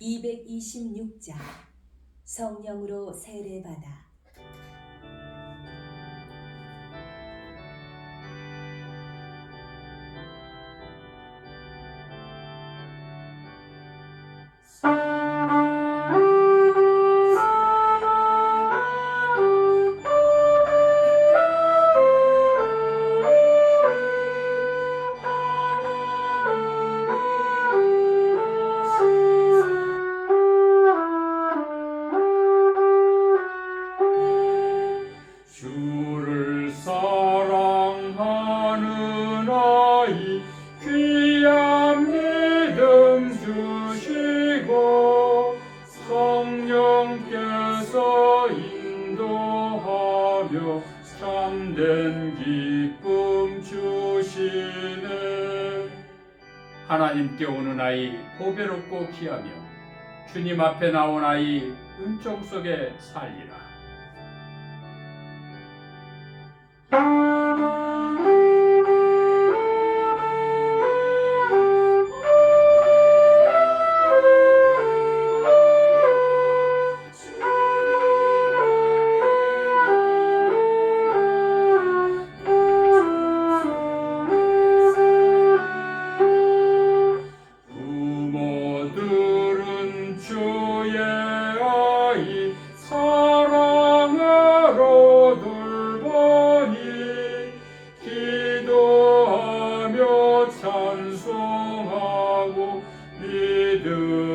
226장. 성령으로 세례받아. 주를 성령께서 인도하며 참된 기쁨 주시네. 하나님께 오는 아이 보배롭고 귀하며 주님 앞에 나온 아이 은총 속에 살리라 주의 사랑으로 돌보니 기도하며 찬송하고 믿음